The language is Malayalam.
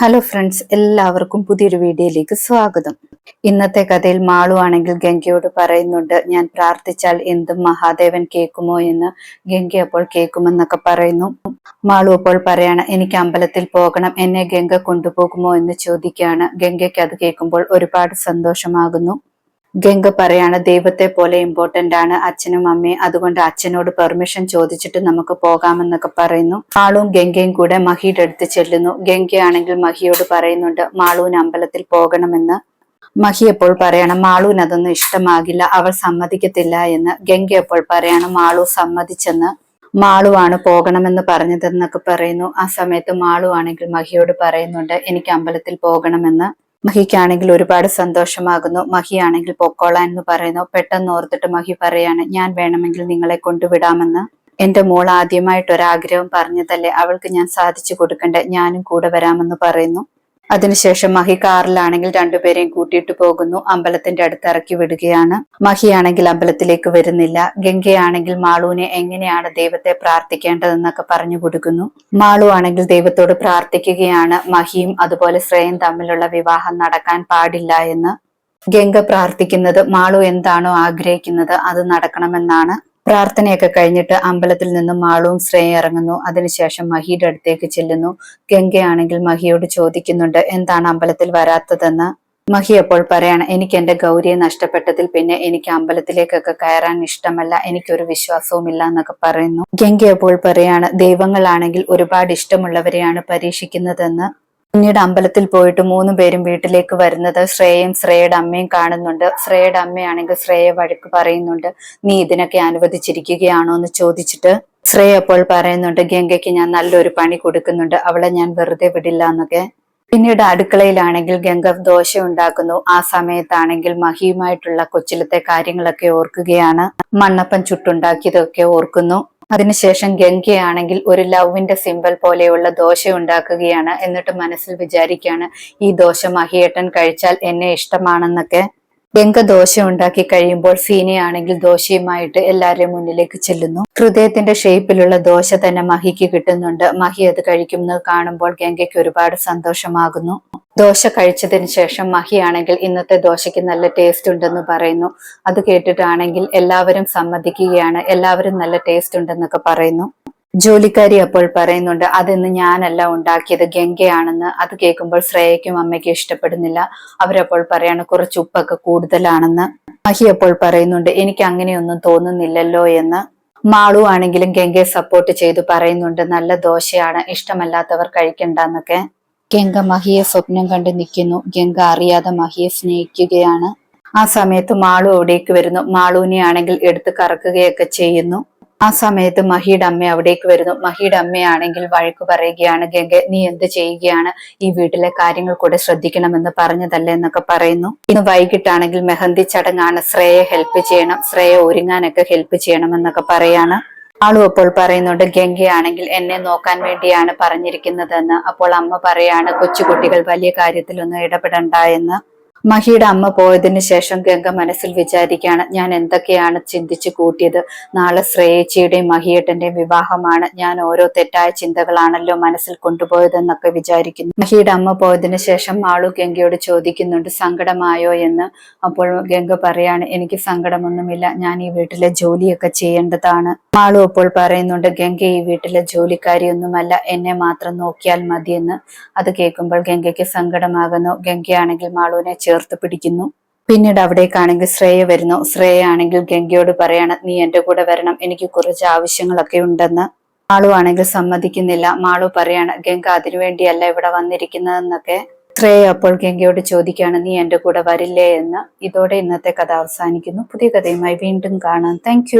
ഹലോ ഫ്രണ്ട്സ് എല്ലാവർക്കും പുതിയൊരു വീഡിയോയിലേക്ക് സ്വാഗതം. ഇന്നത്തെ കഥയിൽ മാളു ആണെങ്കിൽ ഗംഗയോട് പറയുന്നുണ്ട് ഞാൻ പ്രാർത്ഥിച്ചാൽ എന്തും മഹാദേവൻ കേൾക്കുമോ എന്ന്. ഗംഗ അപ്പോൾ കേൾക്കുമെന്നൊക്കെ പറയുന്നു. മാളു അപ്പോൾ പറയാണ് എനിക്ക് അമ്പലത്തിൽ പോകണം എന്നെ ഗംഗ കൊണ്ടുപോകുമോ എന്ന് ചോദിക്കുകയാണ്. ഗംഗയ്ക്ക് അത് കേൾക്കുമ്പോൾ ഒരുപാട് സന്തോഷമാകുന്നു. ഗംഗ പറയാണ് ദൈവത്തെ പോലെ ഇമ്പോർട്ടന്റ് ആണ് അച്ഛനും അമ്മയും. അതുകൊണ്ട് അച്ഛനോട് പെർമിഷൻ ചോദിച്ചിട്ട് നമുക്ക് പോകാമെന്നൊക്കെ പറയുന്നു. മാളും ഗംഗയും കൂടെ മഹിയുടെ അടുത്ത് ചെല്ലുന്നു. ഗംഗയാണെങ്കിൽ മഹിയോട് പറയുന്നുണ്ട് മാളൂന് അമ്പലത്തിൽ പോകണമെന്ന്. മഹി എപ്പോൾ പറയണം മാളൂന് അതൊന്നും ഇഷ്ടമാകില്ല. അവൾ സമ്മതിക്കത്തില്ല എന്ന്. ഗംഗ എപ്പോൾ പറയണം മാളു സമ്മതിച്ചെന്ന്. മാളുവാണ് പോകണമെന്ന് പറഞ്ഞതെന്നൊക്കെ പറയുന്നു. ആ സമയത്ത് മാളു ആണെങ്കിൽ മഹിയോട് പറയുന്നുണ്ട് എനിക്ക് അമ്പലത്തിൽ പോകണമെന്ന്. മഹിക്കാണെങ്കിൽ ഒരുപാട് സന്തോഷമാകുന്നു. മഹിയാണെങ്കിൽ പൊക്കോളാൻ എന്ന് പറയുന്നു. പെട്ടെന്ന് ഓർത്തിട്ട് മഹി പറയാണ് ഞാൻ വേണമെങ്കിൽ നിങ്ങളെ കൊണ്ടുവിടാമെന്ന്. എന്റെ മോൾ ആദ്യമായിട്ട് ഒരാഗ്രഹം പറഞ്ഞതല്ലേ അവൾക്ക് ഞാൻ സാധിച്ചു കൊടുക്കണ്ടേ ഞാനും കൂടെ വരാമെന്ന് പറയുന്നു. അതിനുശേഷം മഹി കാറിലാണെങ്കിൽ രണ്ടുപേരെയും കൂട്ടിയിട്ട് പോകുന്നു. അമ്പലത്തിന്റെ അടുത്ത് ഇറക്കി വിടുകയാണ്. മഹിയാണെങ്കിൽ അമ്പലത്തിലേക്ക് വരുന്നില്ല. ഗംഗയാണെങ്കിൽ മാളുവിനെ എങ്ങനെയാണ് ദൈവത്തെ പ്രാർത്ഥിക്കേണ്ടതെന്നൊക്കെ പറഞ്ഞു കൊടുക്കുന്നു. മാളു ആണെങ്കിൽ ദൈവത്തോട് പ്രാർത്ഥിക്കുകയാണ്. മഹിയും അതുപോലെ ശ്രേയും തമ്മിലുള്ള വിവാഹം നടക്കാൻ പാടില്ല എന്ന്. ഗംഗ പ്രാർത്ഥിക്കുന്നത് മാളു എന്താണോ ആഗ്രഹിക്കുന്നത് അത് നടക്കണമെന്നാണ്. പ്രാർത്ഥനയൊക്കെ കഴിഞ്ഞിട്ട് അമ്പലത്തിൽ നിന്ന് മാളവും ശ്രേയ ഇറങ്ങുന്നു. അതിനുശേഷം മഹിയുടെ അടുത്തേക്ക് ചെല്ലുന്നു. ഗംഗയാണെങ്കിൽ മഹിയോട് ചോദിക്കുന്നുണ്ട് എന്താണ് അമ്പലത്തിൽ വരാത്തതെന്ന്? മഹി അപ്പോൾ പറയാണ് എനിക്ക് എന്റെ ഗൗരിയെ നഷ്ടപ്പെട്ടതിൽ പിന്നെ എനിക്ക് അമ്പലത്തിലേക്കൊക്കെ കയറാൻ ഇഷ്ടമല്ല എനിക്കൊരു വിശ്വാസവുമില്ല എന്നൊക്കെ പറയുന്നു. ഗംഗ അപ്പോൾ പറയാണ് ദൈവങ്ങളാണെങ്കിൽ ഒരുപാട് ഇഷ്ടമുള്ളവരെയാണ് പരീക്ഷിക്കുന്നതെന്ന് പിന്നീട് അമ്പലത്തിൽ പോയിട്ട് മൂന്ന് പേരും വീട്ടിലേക്ക് വരുന്നത് ശ്രേയയും ശ്രേയയുടെ അമ്മയും കാണുന്നുണ്ട്. ശ്രേയയുടെ അമ്മയാണെങ്കിൽ ശ്രേയ വഴക്ക് പറയുന്നുണ്ട്. നീ ഇതിനൊക്കെ അനുവദിച്ചിരിക്കുകയാണോ? എന്ന് ചോദിച്ചിട്ട് ശ്രേയ അപ്പോൾ പറയുന്നുണ്ട് ഗംഗയ്ക്ക് ഞാൻ നല്ലൊരു പണി കൊടുക്കുന്നുണ്ട്. അവളെ ഞാൻ വെറുതെ വിടില്ല എന്നൊക്കെ. പിന്നീട് അടുക്കളയിലാണെങ്കിൽ ഗംഗ ദോശ ഉണ്ടാക്കുന്നു. ആ സമയത്താണെങ്കിൽ മഹിയുമായിട്ടുള്ള കൊച്ചിലത്തെ കാര്യങ്ങളൊക്കെ ഓർക്കുകയാണ്. മണ്ണപ്പൻ ചുട്ടുണ്ടാക്കിയതൊക്കെ ഓർക്കുന്നു. അതിനുശേഷം ഗംഗയാണെങ്കിൽ ഒരു ലവിന്റെ സിമ്പൽ പോലെയുള്ള ദോശ ഉണ്ടാക്കുകയാണ് എന്നിട്ട് മനസ്സിൽ വിചാരിക്കുകയാണ് ഈ ദോശ മഹിയേട്ടൻ കഴിച്ചാൽ എന്നെ ഇഷ്ടമാണെന്നൊക്കെ. ഗംഗ ദോശ ഉണ്ടാക്കി കഴിയുമ്പോൾ സീനയാണെങ്കിൽ ദോശയുമായിട്ട് എല്ലാവരുടെയും മുന്നിലേക്ക് ചെല്ലുന്നു. ഹൃദയത്തിന്റെ ഷേപ്പിലുള്ള ദോശ തന്നെ മഹിക്ക് കിട്ടുന്നുണ്ട്. മഹി അത് കഴിക്കുന്നത് കാണുമ്പോൾ ഗംഗയ്ക്ക് ഒരുപാട് സന്തോഷമാകുന്നു. ദോശ കഴിച്ചതിന് ശേഷം മഹിയാണെങ്കിൽ ഇന്നത്തെ ദോശയ്ക്ക് നല്ല ടേസ്റ്റ് ഉണ്ടെന്ന് പറയുന്നു. അത് കേട്ടിട്ടാണെങ്കിൽ എല്ലാവരും സമ്മതിക്കുകയാണ്. എല്ലാവരും നല്ല ടേസ്റ്റ് ഉണ്ടെന്നൊക്കെ പറയുന്നു. ജോലിക്കാരി അപ്പോൾ പറയുന്നുണ്ട് അതിന്ന് ഞാനല്ല ഉണ്ടാക്കിയത് ഗംഗയാണെന്ന്. അത് കേൾക്കുമ്പോൾ ശ്രേയയ്ക്കും അമ്മയ്ക്കും ഇഷ്ടപ്പെടുന്നില്ല. അവരപ്പോൾ പറയാണ് കുറച്ച് ഉപ്പൊക്കെ കൂടുതലാണെന്ന്. മഹി അപ്പോൾ പറയുന്നുണ്ട് എനിക്ക് അങ്ങനെയൊന്നും തോന്നുന്നില്ലല്ലോ എന്ന്. മാളു ആണെങ്കിലും ഗംഗയെ സപ്പോർട്ട് ചെയ്തു പറയുന്നുണ്ട് നല്ല ദോശയാണ് ഇഷ്ടമല്ലാത്തവർ കഴിക്കണ്ടെന്നൊക്കെ. ഗംഗ മഹിയെ സ്വപ്നം കണ്ട് നിൽക്കുന്നു. ഗംഗ അറിയാതെ മഹിയെ സ്നേഹിക്കുകയാണ്. ആ സമയത്ത് മാളു അവിടേക്ക് വരുന്നു. മാളുവിനെ ആണെങ്കിൽ എടുത്ത് കറക്കുകയൊക്കെ ചെയ്യുന്നു. ആ സമയത്ത് മഹിയുടെ അമ്മ അവിടേക്ക് വരുന്നു. മഹിയുടെ അമ്മയാണെങ്കിൽ വഴക്ക് പറയുകയാണ്. ഗംഗ നീ എന്ത് ചെയ്യുകയാണ്? ഈ വീട്ടിലെ കാര്യങ്ങൾ കൂടെ ശ്രദ്ധിക്കണമെന്ന് പറഞ്ഞതല്ലേ? എന്നൊക്കെ പറയുന്നു. ഇന്ന് വൈകിട്ടാണെങ്കിൽ മെഹന്തി ചടങ്ങാണ്. ശ്രേയെ ഹെൽപ്പ് ചെയ്യണം. ശ്രേയ ഒരുങ്ങാനൊക്കെ ഹെൽപ്പ് ചെയ്യണം എന്നൊക്കെ പറയാണ്. ആളും അപ്പോൾ പറയുന്നുണ്ട് ഗംഗയാണെങ്കിൽ എന്നെ നോക്കാൻ വേണ്ടിയാണ് പറഞ്ഞിരിക്കുന്നതെന്ന്. അപ്പോൾ അമ്മ പറയാണ് കൊച്ചുകുട്ടികൾ വലിയ കാര്യത്തിലൊന്നും ഇടപെടണ്ട എന്ന്. മഹിയുടെ അമ്മ പോയതിന് ശേഷം ഗംഗ മനസ്സിൽ വിചാരിക്കുകയാണ് ഞാൻ എന്തൊക്കെയാണ് ചിന്തിച്ചു കൂട്ടിയത്? നാളെ ശ്രേയച്ചിയുടെയും മഹിയേട്ടന്റെയും വിവാഹമാണ്. ഞാൻ ഓരോ തെറ്റായ ചിന്തകളാണല്ലോ മനസ്സിൽ കൊണ്ടുപോയതെന്നൊക്കെ വിചാരിക്കുന്നു. മഹിയുടെ അമ്മ പോയതിന് ശേഷം മാളു ഗംഗയോട് ചോദിക്കുന്നുണ്ട് സങ്കടമായോ എന്ന്? അപ്പോൾ ഗംഗ പറയാണ് എനിക്ക് സങ്കടമൊന്നുമില്ല. ഞാൻ ഈ വീട്ടിലെ ജോലിയൊക്കെ ചെയ്യേണ്ടതാണ്. മാളു അപ്പോൾ പറയുന്നുണ്ട് ഗംഗ ഈ വീട്ടിലെ ജോലിക്കാരിയൊന്നുമല്ല. എന്നെ മാത്രം നോക്കിയാൽ മതിയെന്ന്. അത് കേൾക്കുമ്പോൾ ഗംഗയ്ക്ക് സങ്കടമാകുന്നു. ഗംഗയാണെങ്കിൽ മാളുവിനെ ചേർത്ത് പിടിക്കുന്നു. പിന്നീട് അവിടേക്കാണെങ്കിൽ ശ്രേയ വരുന്നു. ശ്രേയ ആണെങ്കിൽ ഗംഗയോട് പറയാണ് നീ എന്റെ കൂടെ വരണം. എനിക്ക് കുറച്ച് ആവശ്യങ്ങളൊക്കെ ഉണ്ടെന്ന്. മാളു ആണെങ്കിൽ സമ്മതിക്കുന്നില്ല. മാളു പറയാണ് ഗംഗ അതിനുവേണ്ടിയല്ല ഇവിടെ വന്നിരിക്കുന്നതെന്നൊക്കെ. ശ്രേയ അപ്പോൾ ഗംഗയോട് ചോദിക്കുകയാണ് നീ എന്റെ കൂടെ വരില്ലേ? എന്ന്. ഇതോടെ ഇന്നത്തെ കഥ അവസാനിക്കുന്നു. പുതിയ കഥയുമായി വീണ്ടും കാണാം. താങ്ക്